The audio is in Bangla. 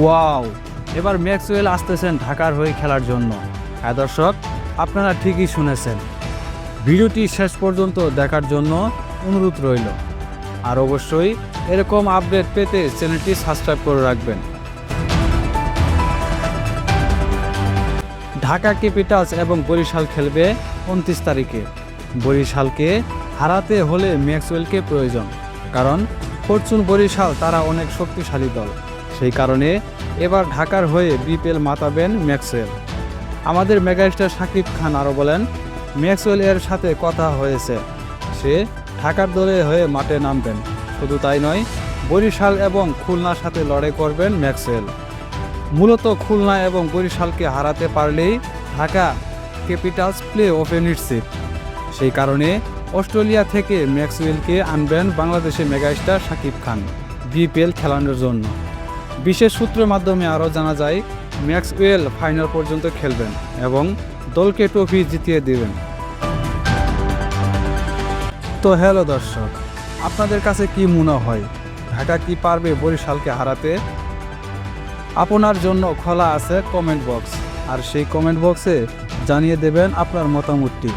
ওয়াও, এবার ম্যাক্সওয়েল আসতেছেন ঢাকার হয়ে খেলার জন্য। হ্যাঁ দর্শক, আপনারা ঠিকই শুনেছেন। ভিডিওটি শেষ পর্যন্ত দেখার জন্য অনুরোধ রইল। আর অবশ্যই এরকম আপডেট পেতে চ্যানেলটি সাবস্ক্রাইব করে রাখবেন। ঢাকা ক্যাপিটালস এবং বরিশাল খেলবে উনত্রিশ তারিখে। বরিশালকে হারাতে হলে ম্যাক্সওয়েলকে প্রয়োজন, কারণ ফরচুন বরিশাল তারা অনেক শক্তিশালী দল। সেই কারণে এবার ঢাকার হয়ে বিপিএল মাতাবেন ম্যাক্সওয়েল। আমাদের মেগাস্টার শাকিব খান আরও বলেন, ম্যাক্সওয়েল এর সাথে কথা হয়েছে। সে ঢাকার দলে হয়ে মাঠে নামবেন। শুধু তাই নয়, বরিশাল এবং খুলনার সাথে লড়াই করবেন ম্যাক্সওয়েল। মূলত খুলনা এবং বরিশালকে হারাতে পারলেই ঢাকা ক্যাপিটালস প্লে অফে নিশ্চিত। সেই কারণে অস্ট্রেলিয়া থেকে ম্যাক্সওয়েলকে আনবেন বাংলাদেশের মেগাস্টার শাকিব খান বিপিএল খেলানোর জন্য। বিশেষ সূত্রের মাধ্যমে আরও জানা যায়, ম্যাক্সওয়েল ফাইনাল পর্যন্ত খেলবেন এবং দলকে ট্রফি জিতিয়ে দেবেন। তো হ্যালো দর্শক, আপনাদের কাছে কি মনে হয়, ঢাকা কি পারবে বরিশালকে হারাতে? আপনার জন্য খোলা আছে কমেন্ট বক্স, আর সেই কমেন্ট বক্সে জানিয়ে দেবেন আপনার মতামতটি।